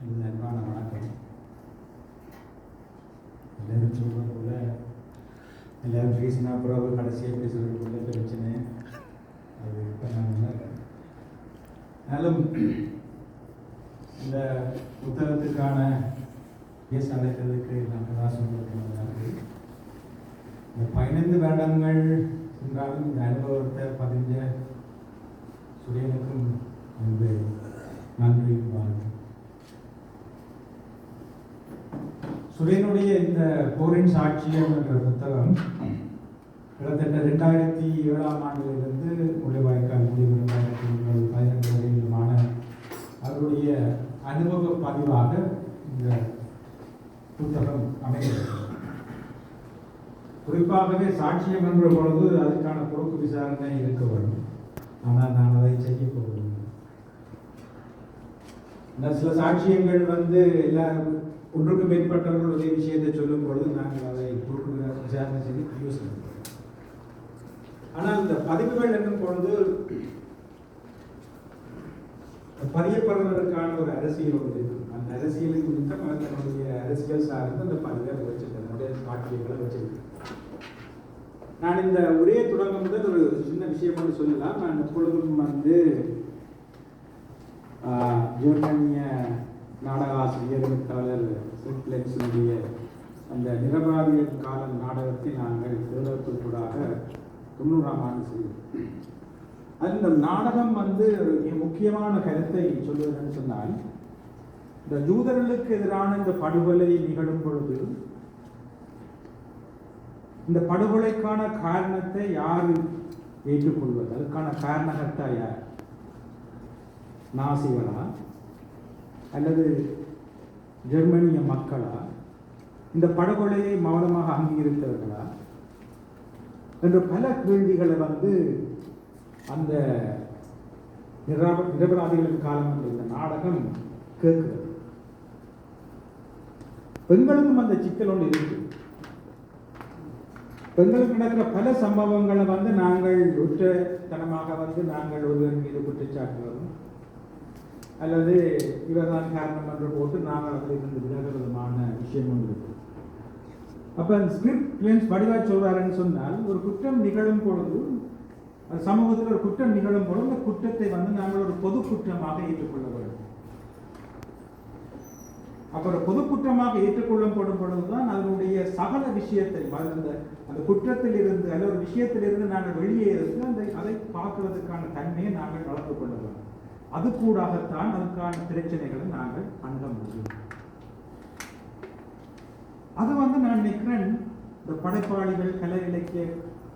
எனது அன்பான வணக்கம். எல்லாரும் சொல்கிற போல் எல்லாரும் பேசினா பிறகு கடைசியாக பேசுகிறதுக்குள்ள பிரச்சனை அது இப்போ நான் ஆனாலும் இந்த புத்தகத்துக்கான பேச அழைத்ததுக்கு நாங்கள் தான் சொல்லியிருக்கோம் இந்த பதினைந்து வருடங்கள் என்றாலும் இந்த அனுபவத்தை பதிஞ்ச சுரியனுக்கும் வந்து நன்றி. சுரேனுடைய இந்த போரின் சாட்சியம் என்ற புத்தகம் கிட்டத்தட்ட ரெண்டாயிரத்தி ஏழாம் ஆண்டிலிருந்து முள்ளிவாய்க்கால் முடிவு ரெண்டாயிரத்தி பதினெட்டு வரையிலுமான அவருடைய அனுபவ பதிவாக இந்த புத்தகம் அமைகிறது. குறிப்பாகவே சாட்சியம் என்ற பொழுது அதுக்கான பொறுப்பு விசாரணை இருக்க வேண்டும். ஆனால் நான் அதை செய்ய போகவில்லை சில சாட்சியங்கள் வந்து எல்லாருக்கும் ஒன்றுக்கு மேற்பட்டவர்கள் ஒரே விஷயத்தை சொல்லும் பொழுது நாங்கள் அதை குறுக்கு விசாரணை செய்து யோசனை ஆனால் இந்த பதிவுகள் என்னும் பொழுது பதியப்படுவதற்கான ஒரு அரசியல் ஒன்று அந்த அரசியலை குறித்த தன்னுடைய அரசியல் சார்ந்து அந்த பதிவை வச்சிருக்கேன் என்னுடைய சாட்சியங்களை வச்சிருக்கேன் நான் இந்த உரையை தொடங்கும் போது ஒரு சின்ன விஷயம் ஒன்று சொல்லலாம். நான் எப்பொழுதும் வந்து ஆஹ், ஜெர்மனிய நாடக ஆசிரியர் எழுத்தாளர் சிப்லெக்ஸினுடைய அந்த நிரபராதியல் கால நாடகத்தை நாங்கள் தேடத்துக்கூடாக தொண்ணூறாம் ஆண்டு செய்தோம். அந்த இந்த நாடகம் வந்து மிக முக்கியமான கருத்தை சொல்வதுன்னு சொன்னால் இந்த யூதர்களுக்கு எதிரான இந்த படுகொலை நிகழும் பொழுது இந்த படுகொலைக்கான காரணத்தை யார் ஏற்றுக்கொள்வது? அதுக்கான காரணகர்த்தா யார்? நாசிகளா அல்லது ஜெர்மனிய மக்களா? இந்த படுகொலையை மௌனமாக அங்கீகரித்தவர்களா? என்ற பல கேள்விகளை வந்து அந்த நிரபராதிகளின் காலம் என்ற இந்த நாடகம் கேட்கிறது. பெண்களுக்கும் அந்த சிக்கல் ஒன்று இருக்கு. பெண்களுக்கு நடக்கிற பல சம்பவங்களை வந்து நாங்கள் உற்றத்தனமாக வந்து நாங்கள் ஒருவர் மீது குற்றச்சாட்டுவதும் அல்லது இவர்தான் காரணம் என்று போட்டு நாங்கள் அதில் இருந்து விலகிறதுமான விஷயம் ஒன்று இருக்கு. அப்போ அந்த ஸ்கிரிப்ட் கிளீன்ஸ் வடிவா சொல்றாருன்னு சொன்னால் ஒரு குற்றம் நிகழும் பொழுது அது சமூகத்தில் ஒரு குற்றம் நிகழும் பொழுது அந்த குற்றத்தை வந்து நாங்கள் ஒரு பொது குற்றமாக ஏற்றுக்கொள்ள வேண்டும். அப்புறம் பொது குற்றமாக ஏற்றுக்கொள்ளப்படும் பொழுதுதான் அதனுடைய சகல விஷயத்தை அந்த அந்த குற்றத்தில் இருந்து அல்ல ஒரு விஷயத்திலிருந்து நாங்கள் வெளியே இருந்து அந்த அதை பார்க்கறதுக்கான தன்மையை நாங்கள் வளர்த்து கொள்ள வேண்டும். அது கூடாகத்தான் அதுக்கான பிரச்சனைகளை நாங்கள் அணுக முடியும். அது வந்து நான் நினைக்கிறேன் இந்த படைப்பாளிகள் கலை இலக்கிய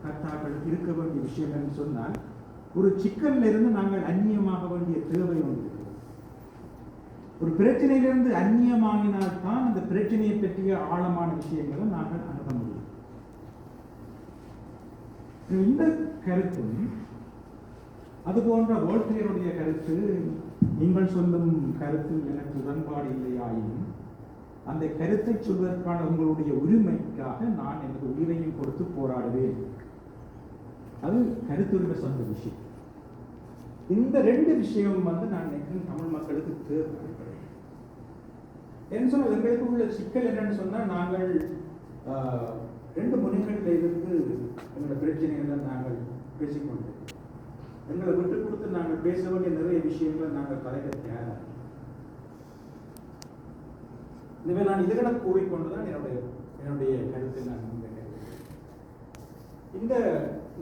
கர்த்தாக்கள் இருக்க வேண்டிய விஷயம் என்று சொன்னால் ஒரு சிக்கல்ல இருந்து நாங்கள் அந்நியமாக வேண்டிய தேவை ஒன்று ஒரு பிரச்சனையிலிருந்து அந்நியமாகினால் தான் அந்த பிரச்சனையை பற்றிய ஆழமான விஷயங்களை நாங்கள் அணுக முடியும். இந்த கருத்தும் அது போன்ற வோல்டேருடைய கருத்து நீங்கள் சொல்லும் கருத்து எனக்கு உடன்பாடு இல்லையாயினும் அந்த கருத்தை சொல்வதற்கான உங்களுடைய உரிமைக்காக நான் எனது உயிரையும் கொடுத்து போராடுவேன். அது கருத்துரிமை சொந்த விஷயம். இந்த ரெண்டு விஷயம் வந்து நான் நினைக்கிறேன் தமிழ் மக்களுக்கு தேவை என்ன சொன்னால் எங்களுக்கு உள்ள சிக்கல் என்னன்னு சொன்னால் நாங்கள் ரெண்டு முனைகளில் இருந்து எங்களோட பிரச்சனைகளை நாங்கள் பேசிக்கொண்டோம் எங்களை விட்டு கொடுத்து நாங்கள் பேச வேண்டிய நிறைய விஷயங்களை நாங்கள் கலைக்க தயாராக எனவே நான் இதுகளை கூறிக்கொண்டுதான் என்னுடைய என்னுடைய கருத்தை நான் இந்த இந்த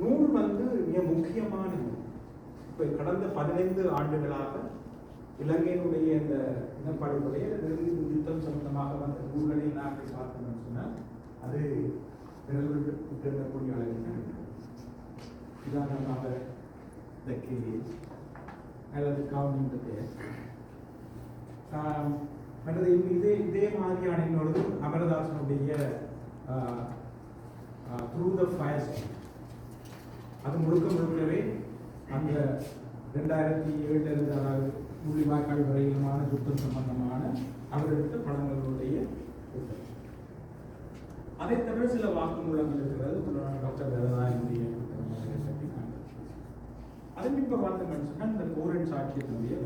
நூல் வந்து மிக முக்கியமான நூல். இப்போ கடந்த பதினைந்து ஆண்டுகளாக இலங்கையினுடைய இந்த இனப்படுகொலை அல்லது யுத்தம் சம்பந்தமாக வந்த நூல்களை நாங்கள் பார்த்தோம்னு சொன்னால் அது விரல் விட்டிருக்கக்கூடிய அளவில் உதாரணமாக the cage. Um, I was counting uh, uh, the cage. இந்த இதே இதே மாதிரியான இன்னொரு அமரதாசனுடைய த்ரூ த ஃபயர் அது முழுக்க முழுக்கவே அந்த ரெண்டாயிரத்தி ஏழுலேருந்து அதாவது அதாவது முள்ளிவாய்க்கால் வரையிலுமான யுத்தம் சம்பந்தமான அவர் எடுத்த படங்களுடைய அதை தவிர சில வாக்குமூலங்கள் இருக்கிறது டாக்டர் வேதநாயகனுடைய அதன் பின்பு பார்த்தோம்னு சொன்னால் இந்த கோரன் சாட்சியத்தினுடைய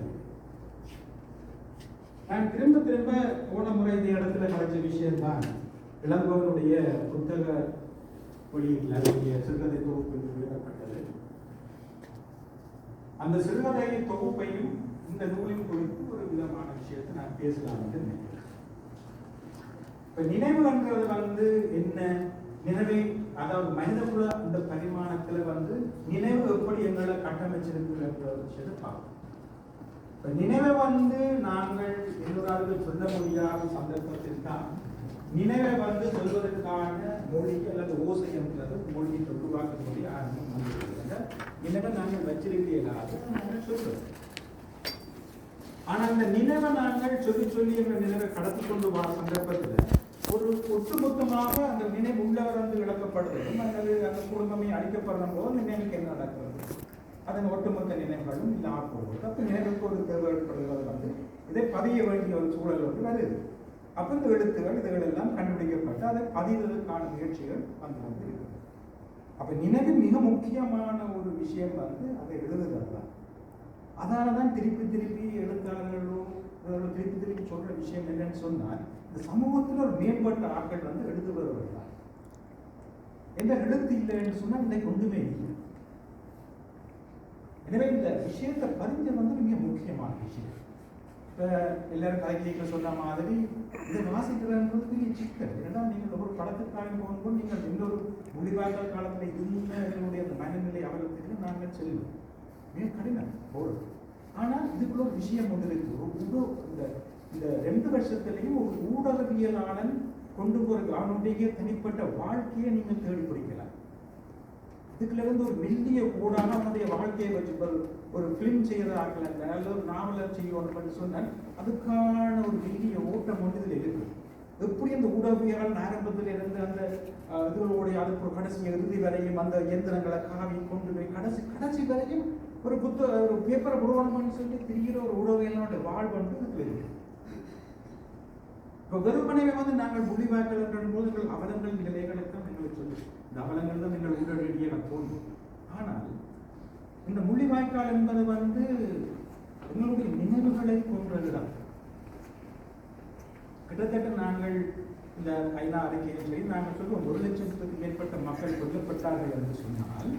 நான் திரும்ப திரும்ப போன முறை இந்த இடத்துல கிடைச்ச விஷயம்தான். இளங்கோவனுடைய புத்தக வெளியீட்டில் அவருடைய சிறுகதை தொகுப்பு என்று வெளியிடப்பட்டது அந்த சிறுகதை தொகுப்பையும் இந்த நூலின் குறித்து ஒரு விதமான விஷயத்தை நான் பேசலாம் என்று நினைக்கிறேன். இப்போ நினைவுங்கிறது வந்து என்ன? நினைவை அதாவது மனிதகுல இந்த பரிமாணத்துல வந்து நினைவு எப்படி எங்களை கட்டமைச்சிருக்குன்ற விஷயத்தை பார்க்கணும். இப்ப நினைவை வந்து நாங்கள் எல்லோராவது சொல்ல முடியாத சந்தர்ப்பத்தில் தான் நினைவை வந்து சொல்வதற்கான மொழிக்கு அல்லது ஓசை என்றது மொழியை உருவாக்க மொழி ஆரம்பம் நினைவை நாங்கள் வச்சிருக்கீங்களாக நாங்கள் சொல்றோம். ஆனா அந்த நினைவை நாங்கள் சொல்லி சொல்லி என்ற நினைவை கடத்தி கொண்டு வர சந்தர்ப்பத்தில் ஒரு ஒட்டுமொத்தமாக அந்த நினைவு உள்ளவர் வந்து அல்லது அந்த குடும்பமே அழிக்கப்படுற போது நினைவுக்கு என்ன நடக்கிறது? அதன் ஒட்டுமொத்த நினைவுகளும் இல்லாமல் போகுது அப்போ நினைவுக்கு ஒரு தேவைப்படுகிறது வந்து இதை பதிய வேண்டிய ஒரு சூழல் வந்து வருது. அப்போ இந்த எழுத்துகள் இதுகள் எல்லாம் கண்டுபிடிக்கப்பட்டு அதை பதிவதற்கான முயற்சிகள் வந்து வந்து இருக்குது நினைவு மிக முக்கியமான ஒரு விஷயம் வந்து அதை எழுதுகிறது தான். அதனால தான் திருப்பி திருப்பி எழுத்தாளர்களும் அதோட திருப்பி திருப்பி சொல்கிற விஷயம் என்னன்னு சொன்னால் இந்த சமூகத்தில் ஒரு மேம்பட்ட ஆட்கள் வந்து எழுதுபவர்கள்? தான் எந்த எழுத்து இல்லைன்னு சொன்னால் இதை ஒன்றுமே இல்லை. எனவே இந்த விஷயத்தை பதிஞ்ச வந்து மிக முக்கியமான விஷயம். இப்போ எல்லாரும் கலைஞர்கள் சொன்ன மாதிரி இதை வாசிக்கிறன்றது பெரிய சிக்கல். ஏன்னா நீங்கள் ஒரு படத்துக்காக போகும்போது நீங்கள் இன்னொரு முடிவாக காலத்தில் இருந்த எங்களுடைய அந்த மனநிலை அவர்களுக்கு நாங்கள் செல்வோம். மிக கடினம் போடுறது ஆனால் இதுக்குள்ள ஒரு விஷயம் ஒன்று இருக்கு. ஒரு ஊட இந்த இந்த ரெண்டு வருஷத்துலையும் ஒரு ஊடகவியலாளன் கொண்டு போகிற அவனுடைய தனிப்பட்ட வாழ்க்கையை நீங்கள் தேடி பிடிக்கலாம். இதுக்குள்ள இருந்து ஒரு மெல்லிய கூடான அவனுடைய வாழ்க்கையை வச்சு ஒரு ஃபிலிம் செய்யறார்கள் அல்லது ஒரு நாவலர் செய்யணும் சொன்னால் அதுக்கான ஒரு மெல்லிய ஓட்டம் ஒன்று இதில் இருக்கு. எப்படி அந்த ஊடகவியலாளன் ஆரம்பத்தில் இருந்து அந்த அஹ், இதுகளுடைய அதுக்கு ஒரு கடைசி இறுதி வரையும் அந்த இயந்திரங்களை காவி கொண்டு போய் கடைசி கடைசி வரையும் ஒரு புத்த ஒரு பேப்பரை உருவானமான்னு சொல்லிட்டு திரிகிற ஒரு ஊடகவியலாளனுடைய வாழ்வு வந்து இதுல இருக்கு இப்போ வெறுமனவே வந்து நாங்கள் முடிவாக்கள் என்ற போது எங்கள் அவலங்கள் நிலைகளைத்தான் எங்களுக்கு சொல்லு. இந்த அவலங்கள் தான் எங்கள் உடனடியே தோன்றும் ஆனால் இந்த முள்ளிவாய்க்கால் என்பது வந்து எங்களுடைய நினைவுகளை கொன்றதுதான் கிட்டத்தட்ட நாங்கள் இந்த ஐநா அறிக்கையில் சரி நாங்கள் சொல்லுவோம் ஒரு லட்சத்துக்கு மேற்பட்ட மக்கள் கொல்லப்பட்டார்கள் என்று சொன்னால்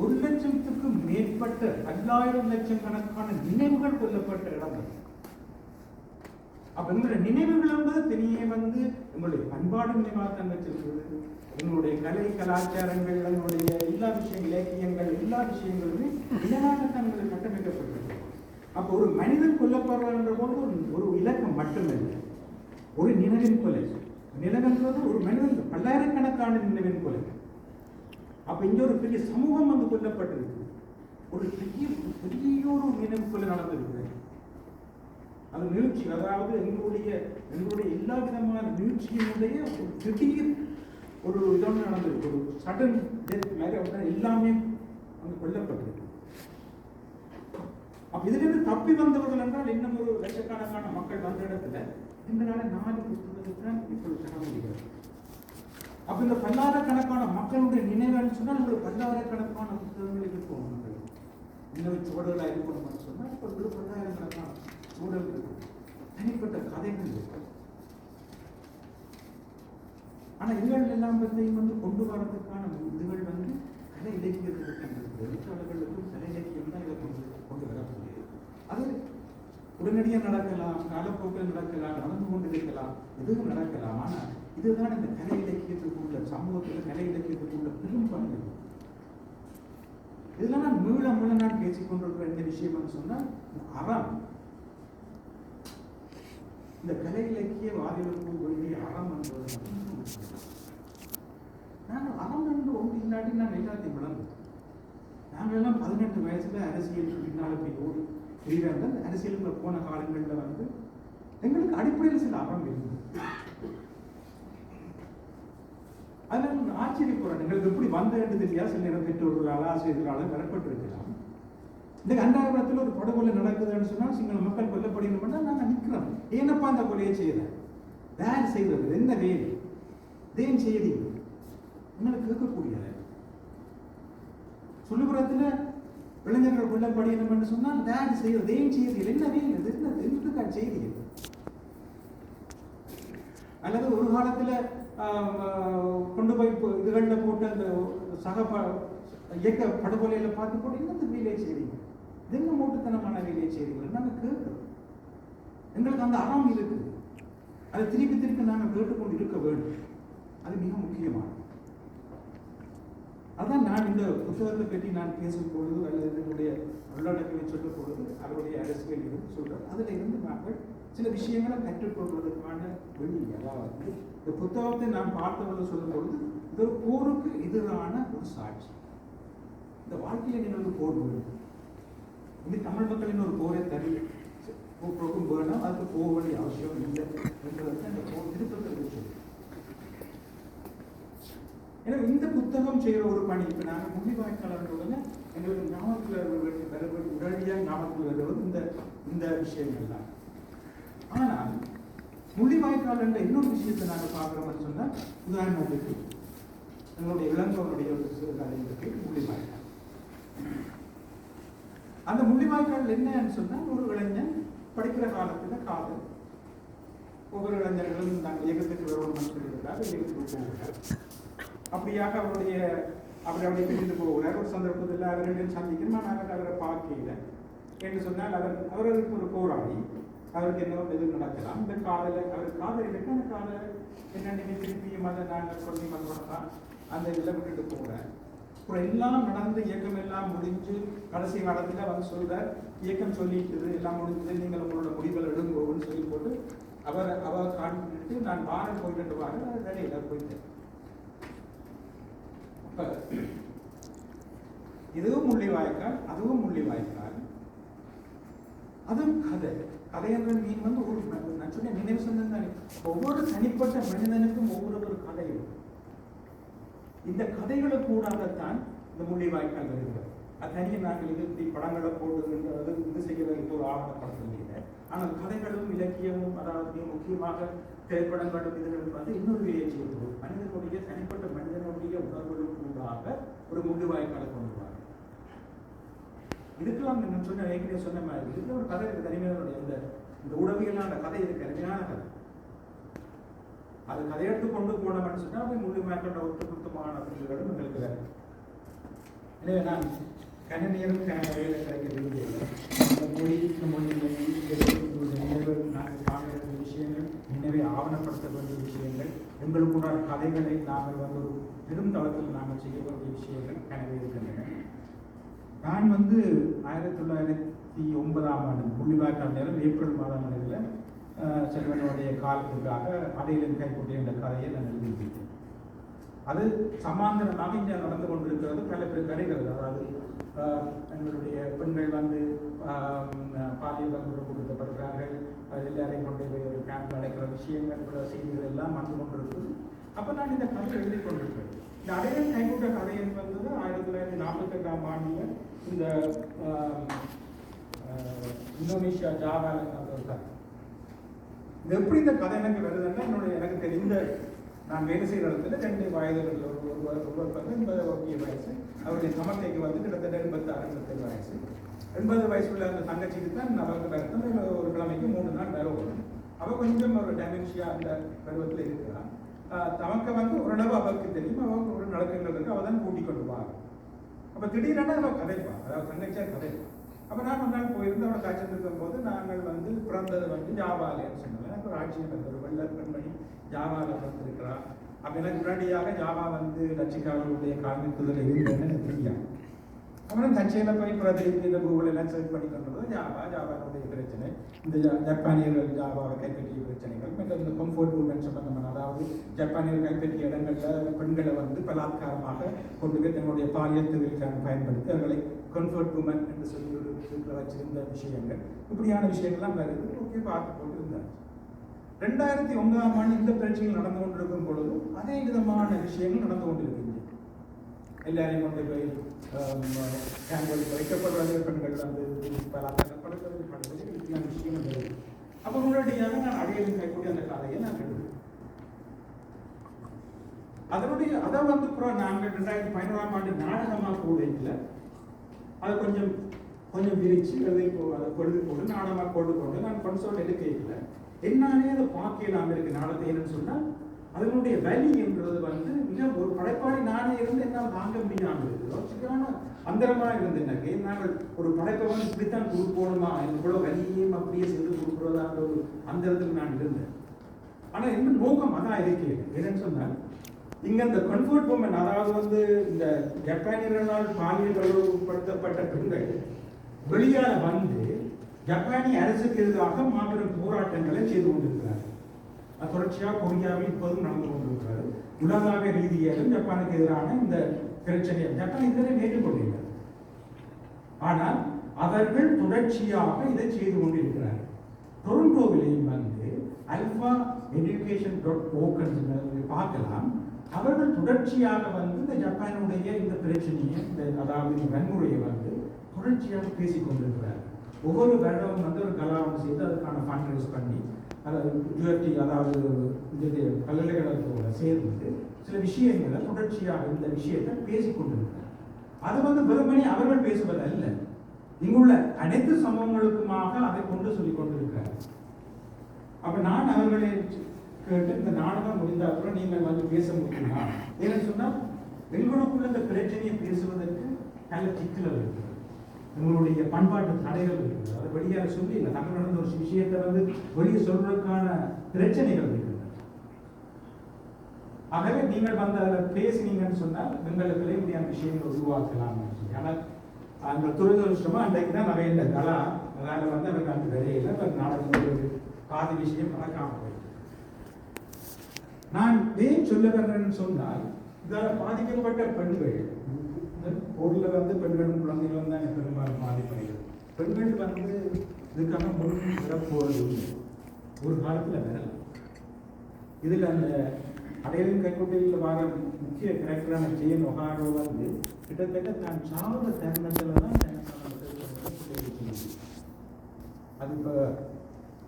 ஒரு லட்சத்துக்கு மேற்பட்ட பல்லாயிரம் லட்சம் கணக்கான நினைவுகள் கொல்லப்பட்ட இடம் அது. அப்ப எங்களுடைய நினைவுகள் என்பது தனியே வந்து எங்களுடைய பண்பாடு நினைவாக தான் வச்சிருக்கிறது. எங்களுடைய கலை கலாச்சாரங்கள் எங்களுடைய எல்லா விஷயம் இலக்கியங்கள் எல்லா விஷயங்களுமே இதனாகத்தான் எங்களுக்கு கட்டமைக்கப்பட்டிருக்கு. அப்போ ஒரு மனிதன் கொல்லப்படுறான்ற போது ஒரு ஒரு இலக்கம் மட்டுமில்லை. ஒரு நினைவின் கொலை. நிலவென்றது ஒரு மனிதன் பல்லாயிரக்கணக்கான நினைவின் கொலை. அப்ப இங்கே ஒரு பெரிய சமூகம் வந்து கொல்லப்பட்டிருக்கு. ஒரு பெரிய பெரிய ஒரு நினைவு கொலை நடந்திருக்கு. அது நிகழ்ச்சி அதாவது எங்களுடைய எங்களுடைய எல்லா விதமான நிகழ்ச்சியினுடைய ஒரு திடீர் ஒரு இதொன்று நடந்திருக்கு. ஒரு சடன் டெத் மாதிரி அப்படின்னா எல்லாமே அங்க கொல்லப்பட்டிருக்கு. அப்ப இதுல இருந்து தப்பி வந்தவர்கள் என்றால் இன்னும் ஒரு லட்சக்கணக்கான மக்கள் வந்த இடத்துல இந்த நாள நாலு புத்தகத்துக்கு தான் இப்பொழுது தர முடிகிறது அப்போ இந்த பல்லாயிரக்கணக்கான மக்களுடைய நினைவுன்னு சொன்னால் உங்களுக்கு பல்லாயிரக்கணக்கான புத்தகங்கள் இருக்கும் மக்கள் நினைவு சுவடுகளாக இருக்கணும்னு சொன்னால் இப்போ உங்களுக்கு பல்லாயிரக்கணக்கான சூழல் இருக்கும் தனிப்பட்ட கதைகள் இருக்கும் ஆனா இதுகள் எல்லாம் பற்றியும் வந்து கொண்டு வரதுக்கான இதுகள் வந்து கலை இலக்கியத்துக்கு எழுத்தாளர்களுக்கும் கலை இலக்கியம் தான் இதை கொண்டு கொண்டு வரக்கூடியது. அது உடனடியாக நடக்கலாம் காலப்போக்கில் நடக்கலாம் நடந்து கொண்டு இருக்கலாம் எதுவும் நடக்கலாம். ஆனால் இதுதான் இந்த கலை இலக்கியத்துக்கு உள்ள சமூகத்தில் கலை இலக்கியத்துக்கு உள்ள பெரும் பங்கு. இதெல்லாம் நான் மீள மீள நான் பேசிக்கொண்டிருக்கிற இந்த விஷயம்னு சொன்னால் இந்த அறம். இந்த கலை இலக்கிய வாதிகளுக்கு வேண்டிய அறம் என்பது நாங்கள் அறம் என்று ஒன்று இல்லாட்டி நாங்கள் எல்லாத்தையும் விளங்குவோம் நாங்கள் எல்லாம் பதினெட்டு வயசுல அரசியலுக்கு பின்னால் போய் ஓடி தெரியாத அரசியலுக்குள்ள போன காலங்களில் வந்து எங்களுக்கு அடிப்படையில் சில அறம் இருந்தது. அதில் நான் ஆச்சரியப்படுறேன் எங்களுக்கு எப்படி என்று தெரியா சில நேரம் பெற்றோர்களால் ஆசிரியர்களால் பெறப்பட்டிருக்கலாம். இந்த கண்டாபுரத்தில் ஒரு படுகொலை நடக்குதுன்னு சொன்னால் சிங்கள மக்கள் கொல்லப்படணும்னா நாங்கள் நிற்கிறோம் ஏனப்பா அந்த கொலையை செய்யறேன் யார் செய்தது என்ன வேலை தேன் செய்தி உங்களுக்கு கேட்கக்கூடிய சொல்லுபுறத்தில் இளைஞர்கள் கொல்லப்படணும்னு சொன்னால் யார் செய்யறது தேன் செய்தி என்ன? வேலை என்ன என்னத்துக்கான செய்தி? அல்லது ஒரு காலத்துல கொண்டு போய் இதுகளில் போட்டு அந்த சக ப- இயக்க படுகொலையில் பார்த்து போட்டு இன்னும் வேலையை செய்றீங்க? இது என்ன மூட்டுத்தனமான வேலையை செய்றீங்க நாங்கள் கேட்குறோம். எங்களுக்கு அந்த அறம் இருக்குது அதை திருப்பி திருப்பி நாங்கள் கேட்டுக்கொண்டு இருக்க வேண்டும். அது மிக முக்கியமானது. அதான் நான் இந்த புத்தகத்தை பற்றி நான் பேசும் பொழுது அல்லது இதனுடைய உள்ளடக்கங்களை சொல்லும் பொழுது அவருடைய அரசியல் சொல்கிறேன் அதில் அதுல இருந்து நாங்கள் சில விஷயங்களை கற்றுக்கொள்வதற்கான வழி அதாவது இந்த புத்தகத்தை நாம் பார்த்தவர்கள் சொல்லும் பொழுது இது ஒரு போருக்கு எதிரான ஒரு சாட்சி. இந்த வாழ்க்கையில் நீங்கள் ஒரு போர் வருது இந்த தமிழ் மக்களின் ஒரு போரை தரு போக்கும் வேணும். அதுக்கு போக வேண்டிய அவசியம் இல்லை என்பதற்கு அந்த போர் திருப்பத்தில் சொல்லு எனவே இந்த புத்தகம் செய்கிற ஒரு பணி இப்போ நாங்கள் முள்ளிவாய்க்காளர்களோட எங்களுக்கு ஞாபகத்தில் உடனடியாக ஞாபகத்தில் வருவது இந்த இந்த விஷயங்கள் தான் ஆனால் முள்ளிவாய்க்கால் என்ற இன்னொரு விஷயத்தை நாங்கள் பார்க்குறோம்னு சொன்னால் உதாரணத்துக்கு எங்களுடைய இளங்கோனுடைய ஒரு சிறுகதை இருக்கு முள்ளிவாய்க்கால் அந்த முள்ளிவாய்க்கால் என்னன்னு சொன்னால் ஒரு இளைஞன் படிக்கிற காலத்தில் காதல். ஒவ்வொரு இளைஞர்களும் நாங்கள் இயக்கத்துக்கு வருவோம்னு சொல்லியிருக்கிறார் இயக்கத்துக்கு போகிறார். அப்படியாக அவருடைய அவர் அப்படியே பிரிந்து போகிறார். ஒரு சந்தர்ப்பத்தில் அவர் ரெண்டு சந்திக்கணும் ஆனால் அவரை பார்க்கல என்று சொன்னால் அவர் அவருக்கு ஒரு போராடி அவருக்கு என்ன எது நடக்கலாம். இந்த காதல அவர் காதல் இருக்கு அந்த காதலை என்ன நீங்க திருப்பியும் அதை நாங்கள் சொல்லி பண்ணலாம் அந்த இதில் விட்டுட்டு போகிறேன் அப்புறம் எல்லாம் நடந்து இயக்கம் எல்லாம் முடிஞ்சு கடைசி காலத்தில் வந்து சொல்கிறார் இயக்கம் சொல்லிட்டு எல்லாம் முடிஞ்சது நீங்கள் உங்களோட முடிவுகள் எடுங்கோன்னு சொல்லி போட்டு அவர் அவர் காண்பிட்டு நான் வாரம் போயிட்டு வாங்க வேலையில் போயிட்டேன் அப்ப இதுவும் முள்ளிவாய்க்கால் அதுவும் முள்ளிவாய்க்கால். அதுவும் கதை. கதை என்ற மீன் வந்து ஒரு நான் சொன்ன நினைவு சொன்னது தானே ஒவ்வொரு தனிப்பட்ட மனிதனுக்கும் ஒவ்வொரு ஒரு கதை இந்த கதைகளை கூடாகத்தான் இந்த முள்ளிவாய்க்கால் வருகிறது. அது தனியாக நாங்கள் இது படங்களை போட்டு அது இது செய்கிறதுக்கு ஒரு ஆவணப்படுத்தல் இல்லை. ஆனால் கதைகளும் இலக்கியமும் அதாவது முக்கியமாக திரைப்படங்களும் இதுகளும் வந்து இன்னொரு வேலையை செய்யப்படுது மனிதனுடைய தனிப்பட்ட மனிதன் உணர்வுகளுக்கு கூடாக ஒரு முள்ளிவாய்க்காலை கொண்டு வராங்க இதுக்கெல்லாம் நான் சொன்ன ஏற்கனவே சொன்ன மாதிரி இதுல ஒரு கதை இருக்கு தனிமையினுடைய இந்த இந்த உடவியெல்லாம் அந்த கதை இருக்கு அருமையான கதை. அது கதை எடுத்து கொண்டு போனோம்னு சொன்னா முழு முழுமையாக டவுட்டு குத்தமான புள்ளிகளும் எங்களுக்கு வேறு. எனவே நான் கணினியரும் வேலை கிடைக்க விரும்பவில்லை இந்த மொழி இந்த மொழி நாங்கள் காண வேண்டிய விஷயங்கள் நினைவை ஆவணப்படுத்த வேண்டிய விஷயங்கள் எங்களுக்குடான கதைகளை நாங்கள் வந்து ஒரு பெரும் தளத்தில் நாங்கள் செய்ய வேண்டிய விஷயங்கள் கனவே இருக்கின்றன. நான் வந்து ஆயிரத்தி தொள்ளாயிரத்தி ஒன்பதாம் ஆண்டு முள்ளிவாய்க்கால் நேரம் ஏப்ரல் மாதம் அளவில் செல்வனுடைய காலத்துக்காக அடையிலும் கைப்பற்றி என்ற கதையை நான் எழுதியிருக்கேன். அது சமாந்தரமாக இங்கே நடந்து கொண்டிருக்கிறது. பல பேர் கதைகள் அதாவது எங்களுடைய பெண்கள் வந்து பாலியல் வன்முறை கொடுக்கப்படுகிறார்கள். எல்லாரையும் கொண்டு போய் ஒரு கேம்ப் நடக்கிற விஷயங்கள் செய்திகள் எல்லாம் வந்து கொண்டிருக்குது. அப்போ நான் இந்த கதை எழுதி கொண்டிருக்கிறேன். இந்த அடையாளம் கைகூட்ட கதை என்பது ஆயிரத்தி தொள்ளாயிரத்தி நாற்பத்தி எட்டாம் ஆண்டில் இந்த இந்தோனேஷியா ஜாவால இது எப்படி இந்த கதை எனக்கு வருதுன்னா என்னுடைய எனக்கு தெரிந்த நான் வேலை செய்கிற இடத்துல ரெண்டு வயதுகள் ஒரு ஒருவர் ஒருவர் வந்து எண்பது ஒக்கிய வயசு அவருடைய சமத்தைக்கு வந்து கிட்டத்தட்ட எண்பத்தாறு எண்பத்தேழு வயசு. எண்பது வயசுள்ள அந்த தங்கச்சிக்கு தான் அவருக்கு வருத்தம் ஒரு கிழமைக்கு மூணு நாள் வேலை வரும் அவள் கொஞ்சம் ஒரு டேமேஜியாக அந்த பருவத்தில் இருக்கிறான் தமக்கு வந்து ஓரளவு அவருக்கு தெரியும். அவருக்கு ஒரு நடக்கங்கள் இருக்கு. அவள் தான் கூட்டிக் கொண்டு வா. அப்போ திடீரென அவள் கதைப்பா. அதாவது தங்கச்சியாக கதைப்பா. அப்போ நான் ஒரு நாள் போயிருந்து அவளை காய்ச்சல் இருக்கும் போது நாங்கள் வந்து பிறந்தது வந்து ஜாவாலேன்னு சொன்னோம். எனக்கு ஒரு ஆட்சியம் இருந்தது ஒரு வெள்ள பெண்மணி ஜாவால வந்திருக்கிறா அப்போ எனக்கு முன்னாடியாக ஜாவா வந்து லட்சிக்காரர்களுடைய காண்பிப்புதல் இருந்தேன்னு தெரியாது. அவனும் தச்சையில் போய் பிரதிநிதி இந்த கூகுள் எல்லாம் சர்ச் பண்ணி கொண்டது ஜாவா ஜாவாவுடைய பிரச்சனை இந்த ஜப்பானியர்கள் ஜாவாவை கைப்பற்றிய பிரச்சனைகள் மற்றும் இந்த கம்ஃபர்ட் உமன் சம்பந்தமான அதாவது ஜப்பானியர் கைப்பற்றிய இடங்களில் பெண்களை வந்து பலாத்காரமாக கொண்டு போய் தன்னுடைய பாலியல் தொழிலுக்கான பயன்படுத்தி அவர்களை கம்ஃபர்ட் உமன் என்று சொல்லி ஒரு இதுல வச்சிருந்த விஷயங்கள் இப்படியான விஷயங்கள்லாம் வருது ஓகே பார்த்து போட்டு இருந்தாங்க ரெண்டாயிரத்தி ஒன்பதாம் ஆண்டு இந்த பிரச்சனைகள் நடந்து கொண்டிருக்கும் பொழுதும் அதே விதமான விஷயங்கள் நடந்து கொண்டிருக்கின்றன எல்லாரையும் கொண்டு போய் கேம்புகளுக்கு வைக்கப்படுறது பெண்கள் வந்து பலாத்காரப்படுறது படுறது இப்படியான விஷயம் வருது அப்போ முன்னாடியாக நான் அடையலும் கைக்கூடிய அந்த காலையை நான் எழுதுறேன் அதனுடைய அதை வந்து அப்புறம் நாங்கள் ரெண்டாயிரத்தி பதினோராம் ஆண்டு நாடகமாக போடுவேன் இல்லை அதை கொஞ்சம் கொஞ்சம் விரிச்சு எழுதி போ அதை கொண்டு போட்டு நாடகமாக கொண்டு கொண்டு நான் கொன்சோல் எடுக்க இல்லை என்னாலே அதை பார்க்கலாம் இருக்கு நாடகத்தை என்னன்னு சொன்னா அதனுடைய வலி என்றது வந்து மிக ஒரு படைப்பாளி நானே இருந்து என்னால் தாங்க முடியாமல் இருக்குது ஒரு சரியான அந்தரமா நாங்கள் ஒரு படைப்பை வந்து இப்படித்தான் கொடுப்போணுமா? இவ்வளோ வலியையும் அப்படியே சென்று கொடுக்குறதான்ற ஒரு அந்தரத்தில் நான் இருந்தேன். ஆனால் என்ன நோக்கம்? அதான் இருக்கு என்னன்னு சொன்னால் இங்கே இந்த கன்ஃபர்ட் உமன் அதாவது வந்து இந்த ஜப்பானியர்களால் பாலியல் உட்படுத்தப்பட்ட பெண்கள் வெளியால் வந்து ஜப்பானிய அரசுக்கு எதிராக மாபெரும் போராட்டங்களை செய்து கொண்டிருக்கிறார்கள். தொடர்ச்சியாக கொரியாவில் இப்போதும் நடந்து கொண்டிருக்கிறது. உலகாக ரீதியிலும் ஜப்பானுக்கு எதிரான இந்த பிரச்சனை ஜப்பான் இதனை ஏற்றுக்கொண்டிருக்கிறார் ஆனால் அவர்கள் தொடர்ச்சியாக இதை செய்து கொண்டிருக்கிறார்கள். டொரண்டோவிலையும் வந்து அல்பா எஜுகேஷன் டாட் ஓக்கன்ஸ் பார்க்கலாம். அவர்கள் தொடர்ச்சியாக வந்து இந்த ஜப்பானுடைய இந்த பிரச்சனையை இந்த அதாவது வன்முறையை வந்து தொடர்ச்சியாக பேசிக் கொண்டிருக்கிறார்கள் ஒவ்வொரு வருடமும் வந்து ஒரு கலாபம் செய்து அதுக்கான ஃபண்ட் ரைஸ் பண்ணி அதாவது யுஎஃப்டி அதாவது இது பல்கலைக்கழகத்தோட சேர்ந்து சில விஷயங்களை தொடர்ச்சியாக இந்த விஷயத்தை பேசி கொண்டிருக்கிறார். அது வந்து வெறுமனே அவர்கள் பேசுவது அல்ல இங்குள்ள அனைத்து சமூகங்களுக்குமாக அதை கொண்டு சொல்லி கொண்டிருக்கிறார். அப்ப நான் அவர்களை கேட்டு இந்த நாடகம் முடிந்த அப்புறம் நீங்கள் வந்து பேச முடியுமா? ஏன்னு சொன்னால் எங்களுக்குள்ள இந்த பிரச்சனையை பேசுவதற்கு நல்ல சிக்கல் இருக்கிறது உங்களுடைய பண்பாட்டு தடைகள் இருக்குது அதை வெளியாக சொல்லி இல்லை தமிழ் நடந்த ஒரு விஷயத்தை வந்து வெளியே சொல்றதுக்கான பிரச்சனைகள் இருக்குது ஆகவே நீங்கள் வந்து அதில் பேசினீங்கன்னு சொன்னால் எங்களுக்குள்ளே இப்படியான விஷயங்களை உருவாக்கலாம் ஏன்னா ஆனால் அந்த துரதிருஷ்டமா அன்றைக்கு தான் நிறைய இந்த கலா அதனால வந்து அவருக்கு அந்த வேலையில் அந்த நாடகம் ஒரு பாதி விஷயம் நடக்காம போயிட்டு. நான் ஏன் சொல்ல வர்றேன்னு சொன்னால் இதால் பாதிக்கப்பட்ட பெண்கள் ஊரில் வந்து பெண்களும் குழந்தைகளும் தான் பெரும்பாலும் பாதிப்படுகிறது பெண்கள். வந்து இதுக்கான முன் வரப்போறது ஒரு காலத்துல வரலாம் இதில் அந்த அடையலின் கைக்குட்டையில் வர முக்கிய கேரக்டரான ஜெயன் ஒஹாரோ வந்து கிட்டத்தட்ட தான் சார்ந்த தருணத்தில் தான் அது இப்போ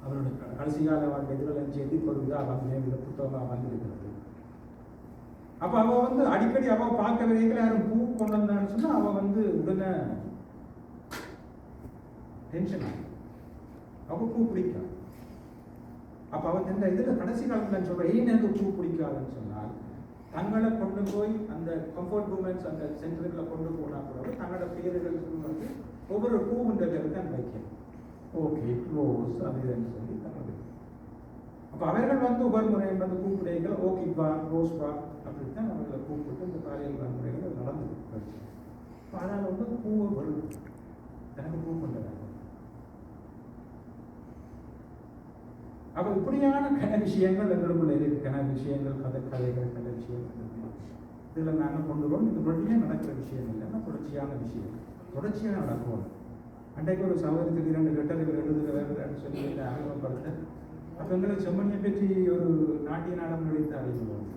அவரோட கடைசி கால வாழ்க்கை இதுவெல்லாம் செய்து இப்போ ஒரு இதாக வந்து இந்த புத்தகமாக வந்திருக்கிறது. அப்ப அவ வந்து அடிக்கடி அவ பார்க்க வரைக்கும் யாரும் பூ கொண்டு வந்தான்னு சொன்னா அவ வந்து உடனே டென்ஷன் ஆகும் அவ பூ பிடிக்கும் அப்ப அவ இந்த இதுல கடைசி காலத்துல நான் ஏன் எனக்கு பூ பிடிக்காதுன்னு சொன்னால் தங்களை கொண்டு போய் அந்த கம்ஃபர்ட் உமன்ஸ் அந்த சென்டர்களை கொண்டு போனா கூட தங்களோட பேர்களுக்கு வந்து ஒவ்வொரு பூவுன்ற பேர் அந்த வைக்கணும். ஓகே க்ளோஸ் அது இதுன்னு சொல்லி தங்களுடைய இப்போ அவர்கள் வந்து உபர்முறை என்பது வந்து கூப்பிடுறீங்க ரோஸ்பா அப்படின்னு ரோஸ் அவர்களை கூப்பிட்டு இந்த பாலியல் வன்முறைகள் நடந்தது. அதனால் வந்து பூவை வரும். எனக்கு பூ பண்ணுறாங்க அப்போ இப்படியான கன விஷயங்கள் எங்களுக்குள்ள இருக்கு. கன விஷயங்கள் கதை கதைகள் கன விஷயங்கள் இதில் நாங்கள் கொண்டு வரோம். இது ரொட்டியாக நடக்கிற விஷயம் இல்லைன்னா தொடர்ச்சியான விஷயம்? தொடர்ச்சியாக நடக்கும். அன்றைக்கு ஒரு சகோதரத்துக்கு இரண்டு கட்டளைகள் எழுதுகிறன்னு சொல்லி ஆர்வப்படுத்த அப்போ எங்களுக்கு செம்மணியை பற்றி ஒரு நாட்டிய நாடம் நடித்து அறிமுகம்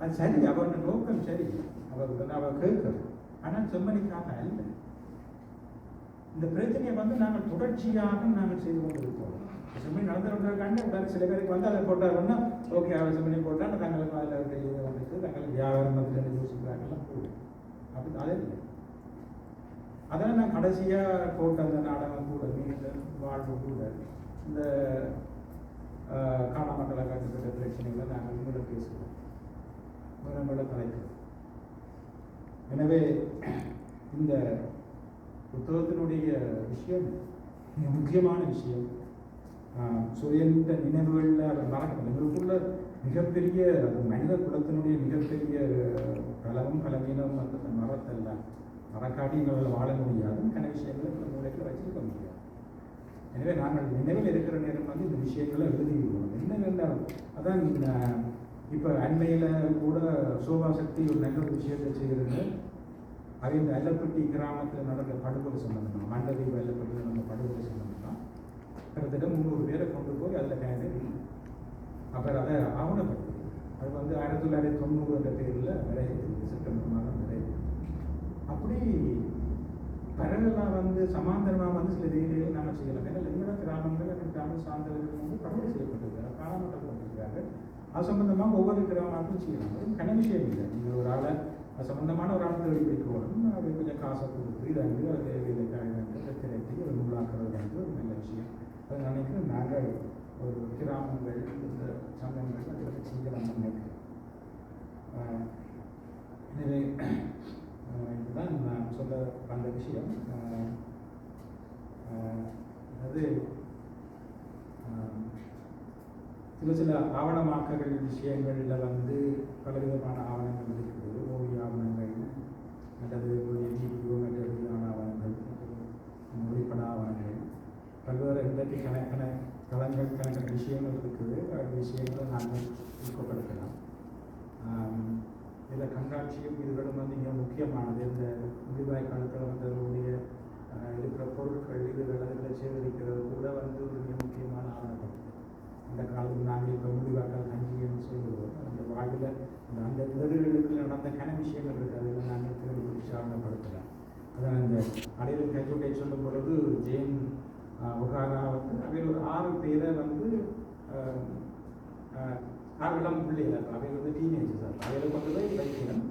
அது சரி அவரோட நோக்கம் சரி. அவர் அவர் அவ ஆனால் செம்மணிக்காக அல்ல. இந்த பிரச்சனையை வந்து நாங்கள் தொடர்ச்சியாக நாங்கள் செய்து கொண்டிருக்கோம் செம்மணி நடந்துருக்காங்க வேறு சில பேருக்கு வந்து அதை போட்டாருன்னா ஓகே அவர் செம்மணி போட்டால் தங்களுக்கு அதில் வந்துட்டு தங்களுக்கு வியாபாரம் வந்து யோசிக்கிறாங்கலாம் போடும் அப்படி அதே இல்லை. அதெல்லாம் நான் கடைசியாக போட்ட அந்த நாடகம் கூட நீண்ட வாழ்வு கூட இந்த ஆஹ், காணாமக்களை பிரச்சனைகளை நாங்கள் உங்களிடம் பேசுவோம். உங்களிடம் தலைக்கிறோம் எனவே இந்த புத்தகத்தினுடைய விஷயம் மிக முக்கியமான விஷயம் ஆஹ், நினைவுகளில் அவர் மறக்கணும் எங்களுக்குள்ள மிகப்பெரிய அது மனித குலத்தினுடைய மிகப்பெரிய கலவும் பலவீனமும் அந்த மரத்தெல்லாம் மறக்காட்டி எங்களால் வாழ முடியாது. கன விஷயங்களை இந்த மூலைகளை வச்சுருக்க முடியாது. எனவே நாங்கள் நினைவில் இருக்கிற நேரம் வந்து இந்த விஷயங்களை எழுதிடுவோம் என்ன வேண்டாம்? அதான் இந்த- அண்மையில் கூட சோபா சக்தி ஒரு நல்ல ஒரு விஷயத்தை செய்கிறது அது இந்த அல்லப்பட்டி கிராமத்தில் நடந்த படுகொலை சம்பந்தம்? மண்டதீப அல்லப்பட்டியில் நடந்த படுகொலை சம்பந்தம்? கிட்டத்தட்ட முந்நூறு பேரை கொண்டு போய் அதில் கணக்கு அப்புறம் அதை ஆவணப்படுத்து அது வந்து ஆயிரத்தி தொள்ளாயிரத்தி தொண்ணூறு என்ற பேரில் விளையாட்டு செப்டம்பர் மாதம் விளையாட்டு அப்படி பரவலாக வந்து சமாந்தரமாக வந்து சில வேலைகளை நாங்கள் செய்யலாம். ஏன்னா எங்களோட கிராமங்கள் அந்த கிராம சார்ந்தவர்கள் வந்து படுகொலை செய்யப்பட்டிருக்கிறார் காணாமட்டப்பட்டிருக்கிறாங்க அது சம்பந்தமாக ஒவ்வொரு கிராமத்தும் செய்யலாம். அது கன விஷயம் இல்லை. நீங்கள் ஒரு ஆளை அது சம்பந்தமான ஒரு ஆள் தேடி பிடிக்கணும் அது கொஞ்சம் காசை கொடுத்து இதை வந்து அது வேலைக்காக வந்து திரைட்டி ஒரு நூலாக்குறது வந்து ஒரு நல்ல விஷயம். அது நினைக்கிறேன் நாங்கள் ஒரு கிராமங்கள் இந்த சங்கங்கள் அதில் செய்யலாம் நினைக்கிறேன் ஆஹ் எனவே ஆஹ் இதுதான் நான் சொல்ல வந்த விஷயம். அதாவது சில சில ஆவணமாக்கல் விஷயங்களில் வந்து பலவிதமான ஆவணங்கள் இருக்குது. ஓவிய ஆவணங்கள் அல்லது வீடியோ மற்ற ஆவணங்கள் ஒளிப்பட ஆவணங்கள். பல்வேறு இன்றைக்கு கணக்கான தளங்கள் கணக்கான விஷயங்கள் இருக்குது. விஷயங்களை நாங்கள் ஊக்கப்படுத்தலாம். இந்த கண்காட்சியும் இதுகளும் வந்து மிக முக்கியமானது. இந்த முடிவாய் காலத்தில் வந்து இருக்கிற பொருட்கள் இதுகள் அதில் சேகரிக்கிறது கூட வந்து ஒரு மிக முக்கியமான ஆவணப்படம் அந்த காலத்தில் நாங்கள் இப்போ முடிவாக்கால் கஞ்சின்னு சொல்லுவோம். அந்த வாழ்வில் அந்த அந்த இடர்களுக்கு நடந்த கன விஷயங்கள் இருக்குது அதில் நாங்கள் திரும்பி பிடிச்சி ஆவணப்படுத்தலாம் அதான் இந்த அடையில் கைச்சோட்டை சொல்லும் பொழுது ஜெயின் ஒகாரா வந்து அவையில் ஒரு ஆறு பேரை வந்து ஆஹ், பிள்ளைகள் அவையில் வந்து டீனேஜஸ் அவையில் கொண்டு போய் வைக்கணும்.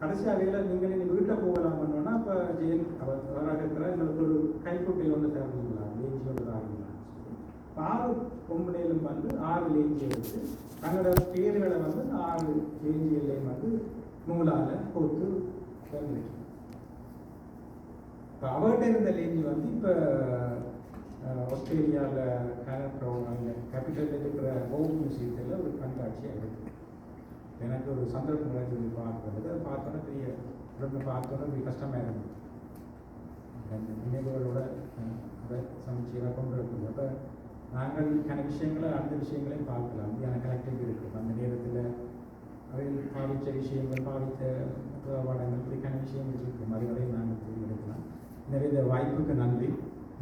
கடைசி அவையில் நீங்கள் நீங்கள் வீட்டை போகலாம் பண்ணோன்னா இப்போ ஜெயின் அவர் அவராக இருக்கிற எங்களுக்கு ஒரு கைக்குட்டை வந்து தேவைங்களா லேஞ்சி ஒன்று ஆகிங்களா ஆறு பொம்பளையிலும் வந்து ஆறு லேஞ்சியை வச்சு தங்களோட பேர்களை வந்து ஆறு லேஞ்சிகளையும் வந்து நூலால் கோர்த்து இப்போ அவர்கிட்ட இருந்த லேஞ்சி வந்து இப்போ ஆஸ்திரேலியாவில் கேனப்ரோ அந்த கேபிட்டலில் இருக்கிற ஓம் மியூசியத்தில் ஒரு கண்காட்சியாக இருக்குது எனக்கு ஒரு சந்தர்ப்பம் கிடைச்சது பார்க்குறது அதை பார்த்தோன்னே பெரிய உடனே பார்த்தோன்னே பெரிய கஷ்டமாக இருந்தது. அந்த நினைவுகளோட அதை சமைச்சீராக கொண்டு இருக்குது அப்போ நாங்கள் கன விஷயங்களை அந்த விஷயங்களையும் பார்க்கலாம். அப்படியான கலெக்டிவ் இருக்குது அந்த நேரத்தில் அவையில் பாவித்த விஷயங்கள் பாவித்த பாடங்கள் இப்படிக்கான விஷயங்கள் இருக்கும் அதுவரையும் நாங்கள் தெரிவிக்கலாம் நிறைய இந்த வாய்ப்புக்கு நன்றி.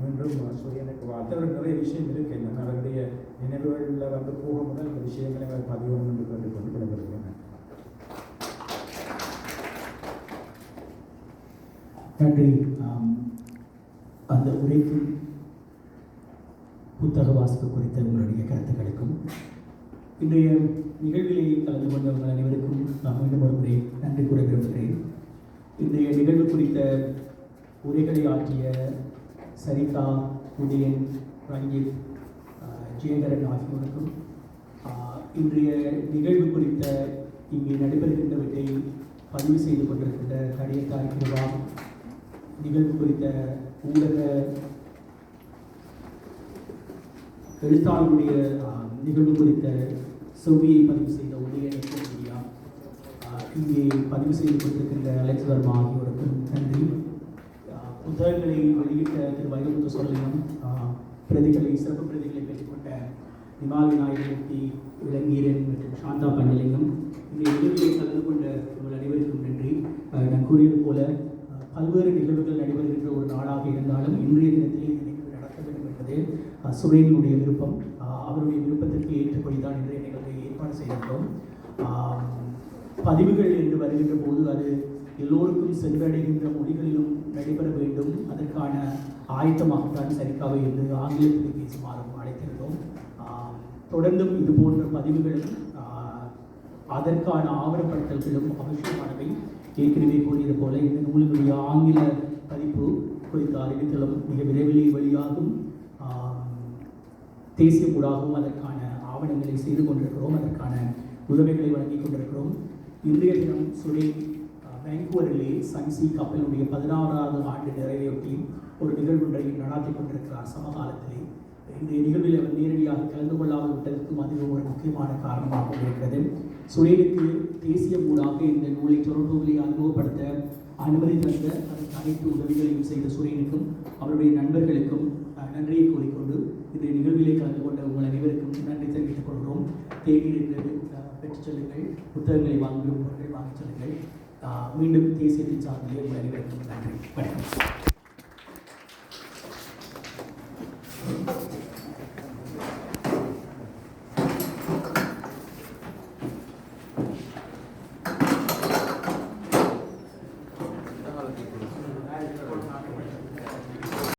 மீண்டும் சூரியனுக்கு எனக்கு அவர் நிறைய விஷயம் இருக்கு. என்ன அவருடைய நினைவுகளில் வந்து போக முதல் இந்த விஷயங்களை அவர் பதிவு என்று கொண்டு கொண்டு விடைபெறுகிறேன் நன்றி அந்த உரைக்கும் புத்தக வாசிப்பு குறித்த உங்களுடைய கருத்துக்களுக்கும் இன்றைய நிகழ்விலே கலந்து கொண்டவர்கள் அனைவருக்கும் நான் மீண்டும் ஒரு முறை நன்றி கூற விரும்புகிறேன். இன்றைய நிகழ்வு குறித்த உரைகளை ஆற்றிய சரிதா உதயன் ரஞ்சித் ஆஹ், ஜெயகரன் ஆகியோருக்கும் இன்றைய நிகழ்வு குறித்த இங்கே நடைபெறுகின்றவற்றை பதிவு செய்து கொண்டிருக்கின்ற கடியத்தார் கிருபா நிகழ்வு குறித்த ஊடக எழுத்தாளருடைய நிகழ்வு குறித்த செவ்வியை பதிவு செய்த உதயனுக்கும் இங்கே பதிவு செய்து கொண்டிருக்கின்ற அலெக்ஸ் வர்மா ஆகியோருக்கும் நன்றி. புத்தகங்களை வெளியிட்ட திரு வைரமுத்து சொல்லியும் பிரதிகளை சிறப்பு பிரதிகளை பெற்றுக்கொண்ட நிமால் விநாயகமூர்த்தி இளங்கீரன் மற்றும் சாந்தா பஞ்சலிங்கம் இந்த நிகழ்ச்சியை கலந்து கொண்ட உங்கள் அனைவருக்கும் நன்றி. நான் கூறியது போல பல்வேறு நிகழ்வுகள் நடைபெறுகின்ற ஒரு நாளாக இருந்தாலும் இன்றைய தினத்தில் இந்த நிகழ்வு நடத்த வேண்டும் என்பது சுரேனினுடைய விருப்பம். அவருடைய விருப்பத்திற்கு ஏற்றபடி தான் இன்றைய நிகழ்வை ஏற்பாடு செய்திருக்கிறோம் பதிவுகள் என்று வருகின்ற போது அது எல்லோருக்கும் சென்றடைகின்ற மொழிகளிலும் நடைபெற வேண்டும். அதற்கான ஆயத்தமாகத்தான் சரிக்காக என்று ஆங்கிலத்தில் பேசுமாறும் அழைத்திருந்தோம். தொடர்ந்தும் இது போன்ற பதிவுகளும் அதற்கான ஆவணப்படுத்தல்களும் அவசியமானவை. ஏற்கனவே கூறியது போல இந்த நூலினுடைய ஆங்கில பதிப்பு குறித்த அறிவித்தலும் மிக விரைவிலே வெளியாகும். தேசிய கூடாகவும் அதற்கான ஆவணங்களை செய்து கொண்டிருக்கிறோம். அதற்கான உதவிகளை வழங்கிக் கொண்டிருக்கிறோம். இன்றைய தினம் சுரேஷ் வேங்கூவரிலே சன்சி கப்பலுடைய பதினாறாவது ஆண்டு நிறைவையொட்டி ஒரு நிகழ்வொன்றை நடாத்தி கொண்டிருக்கிறார் சமகாலத்திலே. இந்த நிகழ்வில் அவர் நேரடியாக கலந்து கொள்ளாமல் விட்டதற்கும் அதுவும் ஒரு முக்கியமான காரணமாக இருக்கிறது. சுரேனுக்கு தேசிய ஊடாக இந்த நூலை தொடர்புகளை அனுபவப்படுத்த அனுமதி தந்த அதற்கு அனைத்து உதவிகளையும் செய்த சுரேனுக்கும் அவருடைய நண்பர்களுக்கும் நன்றியை கூறிக்கொண்டு இந்த நிகழ்விலே கலந்து கொண்ட உங்கள் அனைவருக்கும் நன்றி தெரிவித்துக் கொள்கிறோம். தேநீர் இருக்கிறது பெற்றுச் செல்லுங்கள் புத்தகங்களை வாங்கி விரும்புவர்கள் வாங்கிச் செல்லுங்கள். மீண்டும் தேசியத்தின் சார்பிலே நிறைவேற்றும் நன்றி. வணக்கம்.